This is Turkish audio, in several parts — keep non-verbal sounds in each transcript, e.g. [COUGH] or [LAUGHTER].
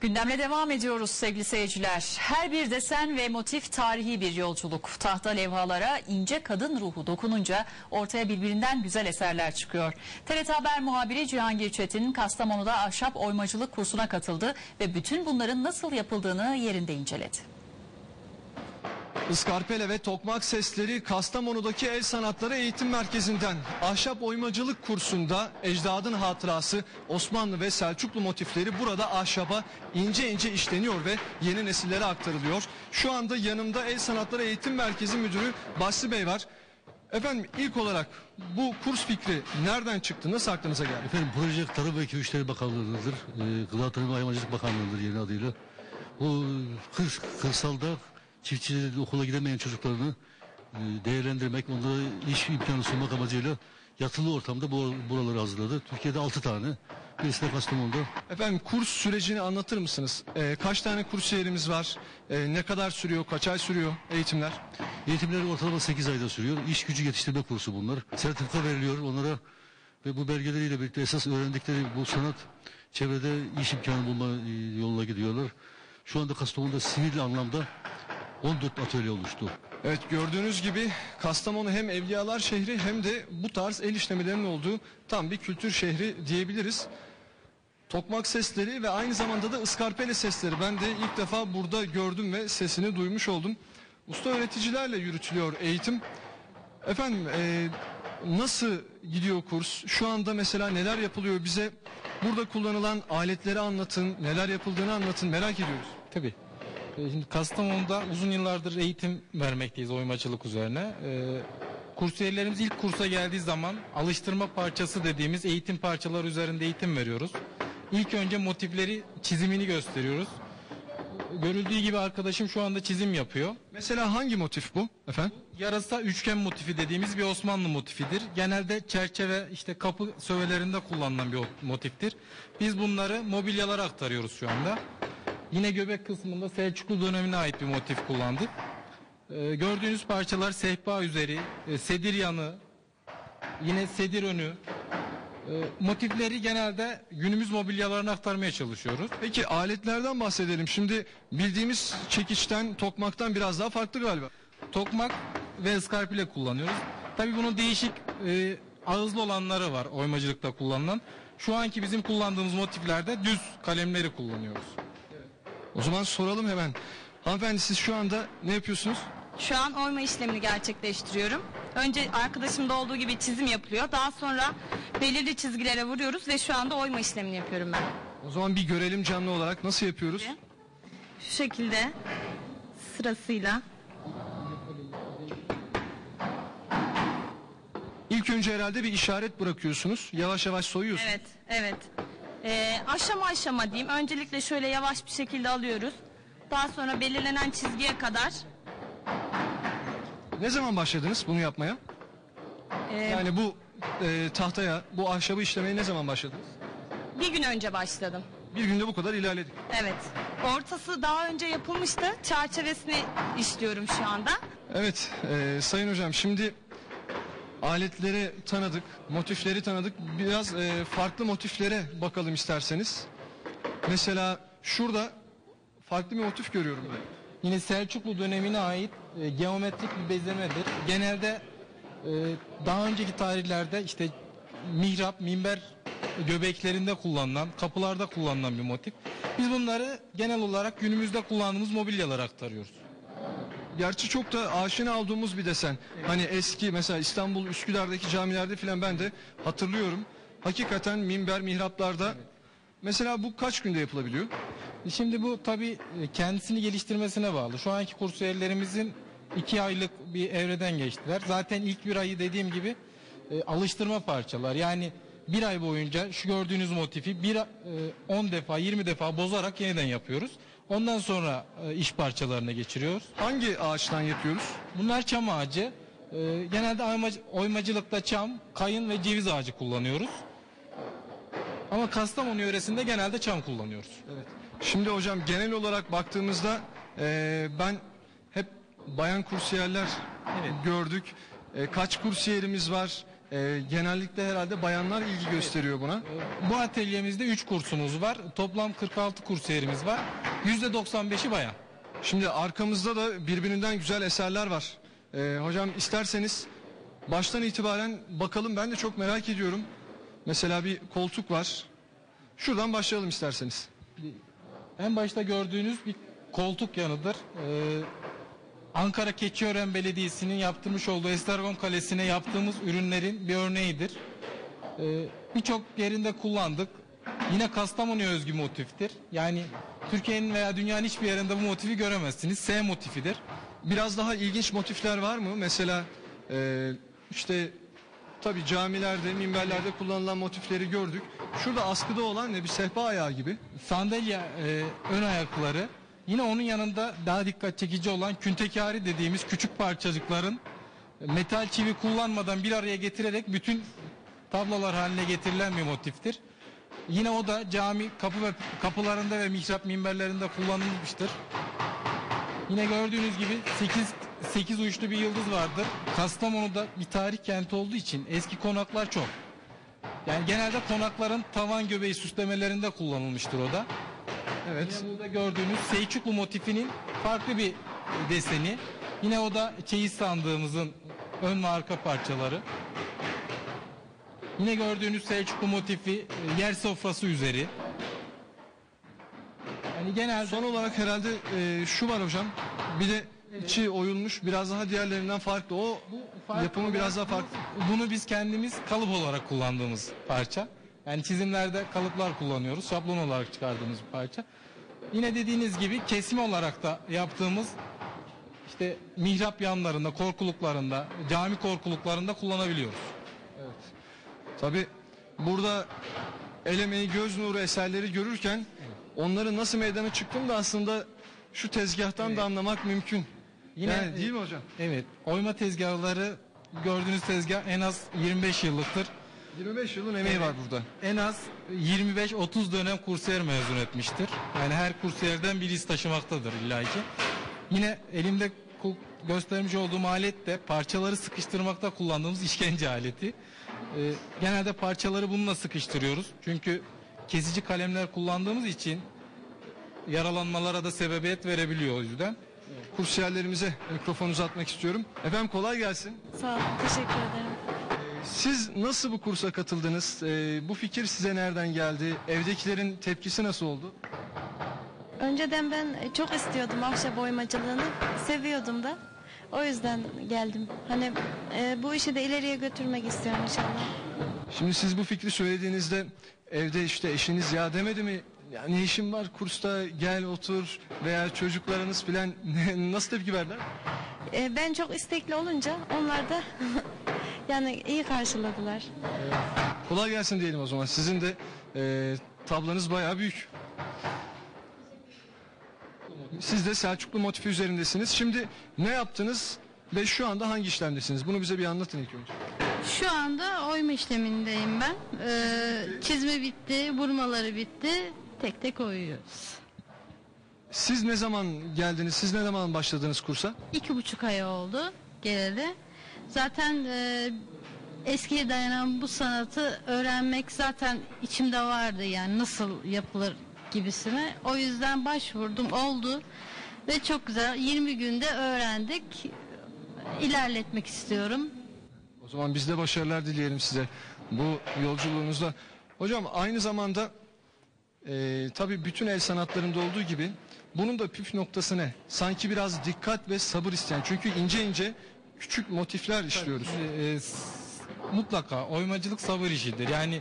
Gündemle devam ediyoruz sevgili seyirciler. Her bir desen ve motif tarihi bir yolculuk. Tahta levhalara ince kadın ruhu dokununca ortaya birbirinden güzel eserler çıkıyor. TRT Haber muhabiri Cihangir Çetin Kastamonu'da ahşap oymacılık kursuna katıldı ve bütün bunların nasıl yapıldığını yerinde inceledi. Iskarpele ve tokmak sesleri Kastamonu'daki El Sanatları Eğitim Merkezi'nden ahşap oymacılık kursunda ecdadın hatırası Osmanlı ve Selçuklu motifleri burada ahşaba ince ince işleniyor ve yeni nesillere aktarılıyor. Şu anda yanımda El Sanatları Eğitim Merkezi Müdürü Basri Bey var. Efendim ilk olarak bu kurs fikri nereden çıktı? Nasıl aklınıza geldi? Efendim proje Tarım ve Köy İşleri Bakanlığı'ndır. Ee, Gıda Tarım ve Hayvancılık Bakanlığı'dır yeni adıyla. Bu kır, kırsalda çiftçilerin okula gidemeyen çocuklarını e, değerlendirmek, onlara iş imkanı sunmak amacıyla yatılı ortamda bu, buraları hazırladı. Türkiye'de 6 tane, birisi de Kastamonu'da. Efendim kurs sürecini anlatır mısınız? Ee, kaç tane kursiyerimiz var? Ee, ne kadar sürüyor? Kaç ay sürüyor eğitimler? Eğitimler ortalama 8 ayda sürüyor. İş gücü yetiştirme kursu bunlar. Sertifika veriliyor onlara ve bu belgeleriyle birlikte esas öğrendikleri bu sanat çevrede iş imkanı bulma e, yoluna gidiyorlar. Şu anda Kastamonu'da sivil anlamda 14 atölye oluştu. Evet gördüğünüz gibi Kastamonu hem evliyalar şehri hem de bu tarz el işlemelerinin olduğu tam bir kültür şehri diyebiliriz. Tokmak sesleri ve aynı zamanda da ıskarpele sesleri ben de ilk defa burada gördüm ve sesini duymuş oldum. Usta öğreticilerle yürütülüyor eğitim. Efendim e, nasıl gidiyor kurs? Şu anda mesela neler yapılıyor bize? Burada kullanılan aletleri anlatın, neler yapıldığını anlatın merak ediyoruz. Tabii. Ee, Şimdi Kastamonu'da uzun yıllardır eğitim vermekteyiz oymacılık üzerine. Ee, kursiyerlerimiz ilk kursa geldiği zaman alıştırma parçası dediğimiz eğitim parçaları üzerinde eğitim veriyoruz. İlk önce motifleri çizimini gösteriyoruz. Görüldüğü gibi arkadaşım şu anda çizim yapıyor. Mesela hangi motif bu efendim? Yarasa üçgen motifi dediğimiz bir Osmanlı motifidir. Genelde çerçeve işte kapı sövelerinde kullanılan bir motiftir. Biz bunları mobilyalara aktarıyoruz şu anda. Yine göbek kısmında Selçuklu dönemine ait bir motif kullandık. Ee, gördüğünüz parçalar sehpa üzeri, e, sedir yanı, yine sedir önü. Ee, motifleri genelde günümüz mobilyalarına aktarmaya çalışıyoruz. Peki aletlerden bahsedelim. Şimdi bildiğimiz çekiçten, tokmaktan biraz daha farklı galiba. Tokmak ve ıskarpile kullanıyoruz. Tabii bunun değişik e, ağızlı olanları var oymacılıkta kullanılan. Şu anki bizim kullandığımız motiflerde düz kalemleri kullanıyoruz. O zaman soralım hemen. Hanımefendi siz şu anda ne yapıyorsunuz? Şu an oyma işlemini gerçekleştiriyorum. Önce arkadaşımda olduğu gibi çizim yapılıyor. Daha sonra belirli çizgilere vuruyoruz ve şu anda oyma işlemini yapıyorum ben. O zaman bir görelim canlı olarak nasıl yapıyoruz? Şu şekilde sırasıyla. İlk önce herhalde bir işaret bırakıyorsunuz. Yavaş yavaş soyuyorsunuz. Evet, evet. Ee, aşama aşama diyeyim. Öncelikle şöyle yavaş bir şekilde alıyoruz. Daha sonra belirlenen çizgiye kadar Ne zaman başladınız bunu yapmaya? e, Yani bu e, tahtaya, bu ahşabı işlemeye ne zaman başladınız? bir gün önce başladım. Bir günde bu kadar ilerledik. Evet. Ortası daha önce yapılmıştı. Çerçevesini işliyorum şu anda. Evet e, Sayın Hocam şimdi aletleri tanıdık, motifleri tanıdık. Biraz e, farklı motiflere bakalım isterseniz. Mesela şurada farklı bir motif görüyorum ben. Yine Selçuklu dönemine ait e, geometrik bir bezemedir. Genelde e, daha önceki tarihlerde işte mihrap, minber göbeklerinde kullanılan, kapılarda kullanılan bir motif. Biz bunları genel olarak günümüzde kullandığımız mobilyalara aktarıyoruz. Gerçi çok da aşina olduğumuz bir desen. Hani eski mesela İstanbul Üsküdar'daki camilerde filan ben de hatırlıyorum. Hakikaten minber mihraplarda mesela bu kaç günde yapılabiliyor? Şimdi bu tabii e, kendisini geliştirmesine bağlı. Şu anki kursiyerlerimizin iki aylık bir evreden geçtiler. Zaten ilk bir ayı dediğim gibi e, alıştırma parçalar. Yani bir ay boyunca şu gördüğünüz motifi bir, e, 10 defa 20 defa bozarak yeniden yapıyoruz. Ondan sonra e, iş parçalarına geçiriyoruz. Hangi ağaçtan yapıyoruz? Bunlar çam ağacı. E, genelde oymacı- oymacılıkta çam, kayın ve ceviz ağacı kullanıyoruz. Ama Kastamonu yöresinde genelde çam kullanıyoruz. Şimdi hocam genel olarak baktığımızda eee, ben hep bayan kursiyerler gördük. E, kaç kursiyerimiz var? Genellikle herhalde bayanlar ilgi gösteriyor buna. Bu atölyemizde 3 kursumuz var. Toplam 46 kursiyerimiz var. %95'i bayan. Şimdi arkamızda da birbirinden güzel eserler var. Ee, hocam isterseniz baştan itibaren bakalım ben de çok merak ediyorum. Mesela bir koltuk var. Şuradan başlayalım isterseniz. En başta gördüğünüz bir koltuk yanıdır. Ee, Ankara Keçiören Belediyesi'nin yaptırmış olduğu Estergon Kalesi'ne yaptığımız ürünlerin bir örneğidir. Ee, Birçok yerinde kullandık. Yine Kastamonu'ya özgü motiftir. Yani Türkiye'nin veya dünyanın hiçbir yerinde bu motifi göremezsiniz. S motifidir. Biraz daha ilginç motifler var mı? Mesela e, işte tabi camilerde, minberlerde kullanılan motifleri gördük. Şurada askıda olan ne bir sehpa ayağı gibi. Sandalye e, ön ayakları. Yine onun yanında daha dikkat çekici olan küntekari dediğimiz küçük parçacıkların metal çivi kullanmadan bir araya getirerek bütün tablolar haline getirilen bir motiftir. Yine o da cami kapı ve kapılarında ve mihrap minberlerinde kullanılmıştır. Yine gördüğünüz gibi 8 8 uçlu bir yıldız vardır. Kastamonu'da bir tarih kenti olduğu için eski konaklar çok. Yani genelde konakların tavan göbeği süslemelerinde kullanılmıştır o da. Evet. Yine burada gördüğünüz Seyçuklu motifinin farklı bir deseni. Yine o da çeyiz sandığımızın ön ve arka parçaları. Yine gördüğünüz Selçuklu motifi e, yer sofrası üzeri. Yani genelde Son olarak herhalde e, şu var hocam. Bir de içi oyulmuş biraz daha diğerlerinden farklı. O farklı yapımı biraz daha farklı. Bunu biz kendimiz kalıp olarak kullandığımız parça. Yani çizimlerde kalıplar kullanıyoruz. Şablon olarak çıkardığımız bir parça. Yine dediğiniz gibi kesme olarak da yaptığımız işte mihrap yanlarında, korkuluklarında, cami korkuluklarında kullanabiliyoruz. Tabi burada el emeği göz nuru eserleri görürken onların nasıl meydana çıktığını da aslında şu tezgahtan da anlamak mümkün. Yine yani değil mi hocam? Evet, oyma tezgahları gördüğünüz tezgah en az 25 yıllıktır. 25 yılın emeği var burada. En az 25-30 dönem kursiyer mezun etmiştir. Yani her kursiyerden bir iz taşımaktadır illaki. Yine elimde göstermiş olduğum alet de parçaları sıkıştırmakta kullandığımız işkence aleti. Ee, genelde parçaları bununla sıkıştırıyoruz. Çünkü kesici kalemler kullandığımız için yaralanmalara da sebebiyet verebiliyor o yüzden. Kursiyerlerimize mikrofonu uzatmak istiyorum. Efendim kolay gelsin. Sağ olun, teşekkür ederim. Siz nasıl bu kursa katıldınız? Ee, bu fikir size nereden geldi? Evdekilerin tepkisi nasıl oldu? Önceden ben çok istiyordum ahşap oymacılığını, seviyordum da. O yüzden geldim. Hani e, bu işi de ileriye götürmek istiyorum inşallah. Şimdi siz bu fikri söylediğinizde evde işte eşiniz ya demedi mi? Ya ne işin var kursta gel otur veya çocuklarınız filan [LAUGHS] nasıl tepki verdiler? E, ben çok istekli olunca onlar da [LAUGHS] yani iyi karşıladılar. Kolay gelsin diyelim o zaman. Sizin de e, tablanız bayağı büyük. Siz de Selçuklu motifi üzerindesiniz. Şimdi ne yaptınız ve şu anda hangi işlemdesiniz? Bunu bize bir anlatın ilk önce. Şu anda oyma işlemindeyim ben. Ee, çizme bitti, vurmaları bitti. Tek tek oyuyoruz. Siz ne zaman geldiniz? Siz ne zaman başladınız kursa? İki buçuk ay oldu geleli. Zaten e, eskiye dayanan bu sanatı öğrenmek zaten içimde vardı yani nasıl yapılır gibisine. O yüzden başvurdum oldu ve çok güzel 20 günde öğrendik. İlerletmek istiyorum. O zaman biz de başarılar dileyelim size bu yolculuğunuzda. Hocam aynı zamanda e, tabii bütün el sanatlarında olduğu gibi bunun da püf noktası ne? Sanki biraz dikkat ve sabır isteyen. Çünkü ince ince küçük motifler işliyoruz. Ee, s- mutlaka oymacılık sabır işidir. Yani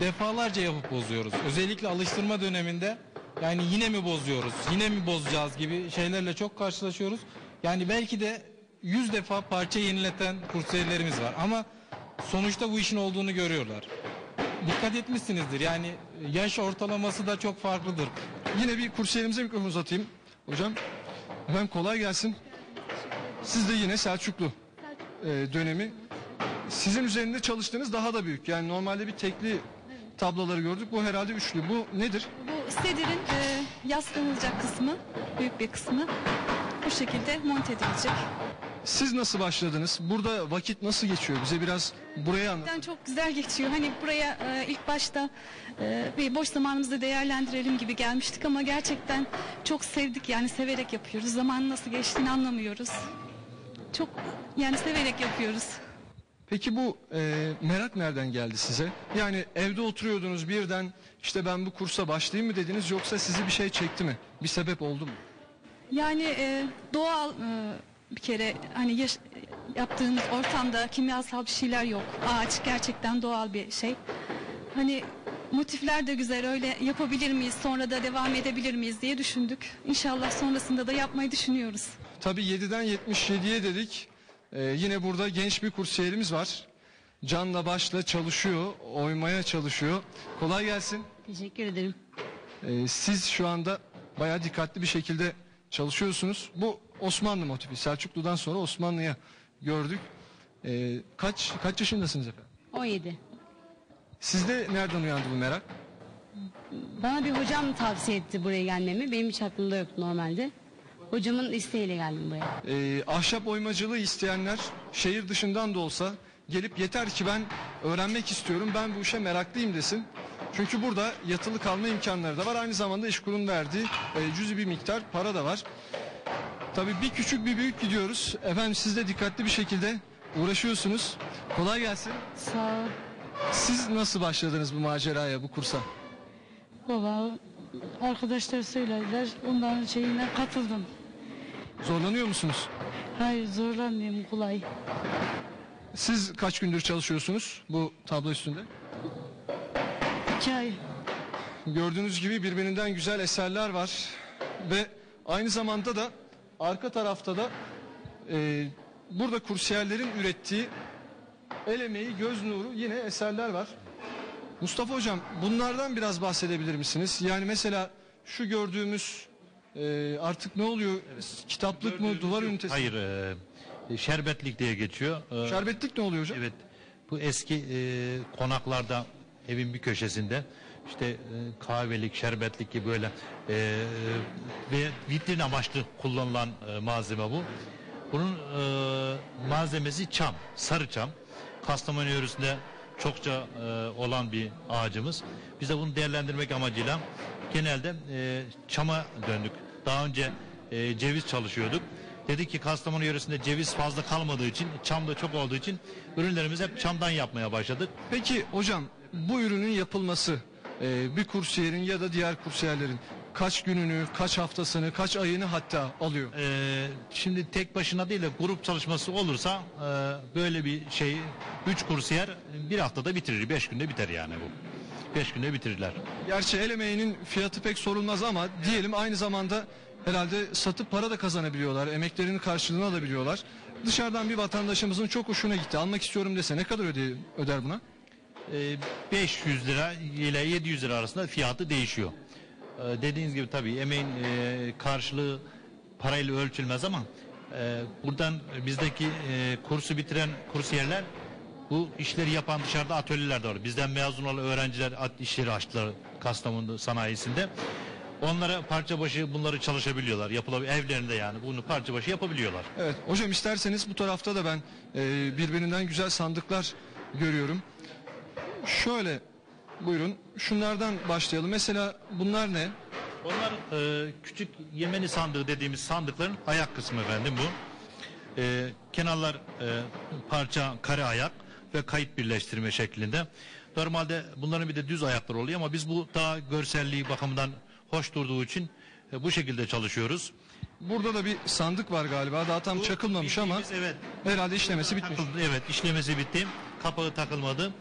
defalarca yapıp bozuyoruz. Özellikle alıştırma döneminde yani yine mi bozuyoruz, yine mi bozacağız gibi şeylerle çok karşılaşıyoruz. Yani belki de 100 defa parça yenileten kursiyerlerimiz var ama sonuçta bu işin olduğunu görüyorlar. Dikkat etmişsinizdir yani yaş ortalaması da çok farklıdır. Yine bir kursiyerimize mikrofon uzatayım. Hocam efendim kolay gelsin. Siz de yine Selçuklu e, dönemi. Sizin üzerinde çalıştığınız daha da büyük. Yani normalde bir tekli tabloları gördük. Bu herhalde üçlü. Bu nedir? Bu sedirin e, yaslanılacak kısmı, büyük bir kısmı bu şekilde monte edilecek. Siz nasıl başladınız? Burada vakit nasıl geçiyor? Bize biraz buraya anlat. Gerçekten çok güzel geçiyor. Hani buraya e, ilk başta e, bir boş zamanımızda değerlendirelim gibi gelmiştik ama gerçekten çok sevdik yani severek yapıyoruz. Zaman nasıl geçtiğini anlamıyoruz. Çok yani severek yapıyoruz. Peki bu e, merak nereden geldi size? Yani evde oturuyordunuz birden işte ben bu kursa başlayayım mı dediniz yoksa sizi bir şey çekti mi? Bir sebep oldu mu? Yani e, doğal e, bir kere hani yaş- yaptığımız ortamda kimyasal bir şeyler yok. Ağaç gerçekten doğal bir şey. Hani motifler de güzel öyle yapabilir miyiz sonra da devam edebilir miyiz diye düşündük. İnşallah sonrasında da yapmayı düşünüyoruz. Tabii 7'den 77'ye dedik. E, yine burada genç bir kursiyerimiz var. Canla başla çalışıyor, oymaya çalışıyor. Kolay gelsin. Teşekkür ederim. E, siz şu anda bayağı dikkatli bir şekilde çalışıyorsunuz. Bu Osmanlı motifi. Selçuklu'dan sonra Osmanlı'ya gördük. E, kaç kaç yaşındasınız efendim? 17. Sizde nereden uyandı bu merak? Bana bir hocam tavsiye etti buraya gelmemi. Benim hiç aklımda yoktu normalde. Hocamın isteğiyle geldim buraya. Ee, ahşap oymacılığı isteyenler şehir dışından da olsa gelip yeter ki ben öğrenmek istiyorum, ben bu işe meraklıyım desin. Çünkü burada yatılı kalma imkanları da var. Aynı zamanda İşkur'un verdiği e, cüzi bir miktar para da var. Tabii bir küçük bir büyük gidiyoruz. Efendim siz de dikkatli bir şekilde uğraşıyorsunuz. Kolay gelsin. Sağ ol. Siz nasıl başladınız bu maceraya, bu kursa? Baba arkadaşlar söylediler. Onların şeyine katıldım. Zorlanıyor musunuz? Hayır zorlanmıyorum kolay. Siz kaç gündür çalışıyorsunuz bu tablo üstünde? İki ay. Gördüğünüz gibi birbirinden güzel eserler var ve aynı zamanda da arka tarafta da e, burada kursiyerlerin ürettiği el emeği, göz nuru yine eserler var. Mustafa Hocam bunlardan biraz bahsedebilir misiniz? Yani mesela şu gördüğümüz e, artık ne oluyor? Kitaplık mı, duvar ünitesi? mi? Hayır, e, şerbetlik diye geçiyor. E, Şerbetlik ne oluyor hocam? Evet, bu eski e, konaklarda evin bir köşesinde işte e, kahvelik, şerbetlik gibi böyle e, ve vitrin amaçlı kullanılan e, malzeme bu. Bunun e, malzemesi çam, sarı çam. Kastamonu yöresinde çokça e, olan bir ağacımız. Biz de bunu değerlendirmek amacıyla genelde e, çama döndük. Daha önce e, ceviz çalışıyorduk. Dedik ki Kastamonu yöresinde ceviz fazla kalmadığı için, çam da çok olduğu için ürünlerimizi hep çamdan yapmaya başladık. Peki hocam bu ürünün yapılması e, bir kursiyerin ya da diğer kursiyerlerin kaç gününü, kaç haftasını, kaç ayını hatta alıyor? Ee, şimdi tek başına değil de grup çalışması olursa e, böyle bir şey üç kursiyer bir haftada bitirir. Beş günde biter yani bu. Beş günde bitirirler. Gerçi el emeğinin fiyatı pek sorulmaz ama diyelim aynı zamanda herhalde satıp para da kazanabiliyorlar. Emeklerinin karşılığını alabiliyorlar. Dışarıdan bir vatandaşımızın çok hoşuna gitti. Almak istiyorum dese ne kadar öde, öder buna? Ee, 500 lira ile 700 lira arasında fiyatı değişiyor. Ee, dediğiniz gibi tabii emeğin e, karşılığı parayla ölçülmez ama e, buradan bizdeki e, kursu bitiren kursiyerler bu işleri yapan dışarıda atölyeler de var. Bizden mezun olan öğrenciler işleri açtılar Kastamonu sanayisinde. Onlara parça başı bunları çalışabiliyorlar. Yapılabilir evlerinde yani bunu parça başı yapabiliyorlar. Evet hocam isterseniz bu tarafta da ben e, birbirinden güzel sandıklar görüyorum. Şöyle buyurun şunlardan başlayalım. Mesela bunlar ne? Onlar e, küçük Yemeni sandığı dediğimiz sandıkların ayak kısmı efendim bu. E, kenarlar e, parça kare ayak ve kayıt birleştirme şeklinde. Normalde bunların bir de düz ayakları oluyor ama biz bu daha görselliği bakımından hoş durduğu için e, bu şekilde çalışıyoruz. Burada da bir sandık var galiba. Daha tam Bu çakılmamış ama bildiğimiz, evet herhalde işlemesi bitmiş. Takıldı, evet işlemesi bitti. Kapağı takılmadı.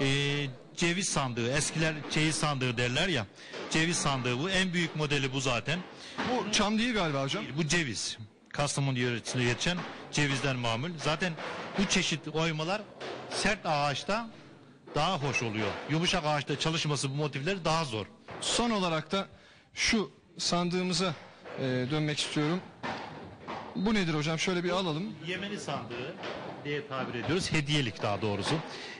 Ee, ceviz sandığı eskiler ceviz sandığı derler ya. Ceviz sandığı bu. En büyük modeli bu zaten. Bu çam değil galiba hocam. Bu ceviz. Kastamonu yöresinde yetişen cevizden mamul. Zaten bu çeşit oymalar sert ağaçta daha hoş oluyor. Yumuşak ağaçta çalışması bu motifleri daha zor. Son olarak da şu sandığımıza e, dönmek istiyorum. Bu nedir hocam? Şöyle bir alalım. Yemeni sandığı diye tabir ediyoruz. Hediyelik daha doğrusu.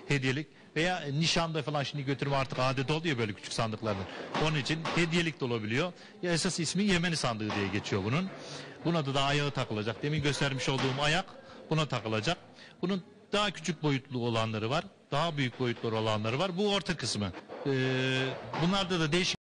Hediyelik veya nişanda falan şimdi götürme artık adet oldu ya böyle küçük sandıklardan. Onun için hediyelik de olabiliyor. Ya esas ismi Yemeni sandığı diye geçiyor bunun. Buna da, da ayağı takılacak. Demin göstermiş olduğum ayak buna takılacak. Bunun daha küçük boyutlu olanları var. Daha büyük boyutlu olanları var. Bu orta kısmı. Ee, bunlarda da değişik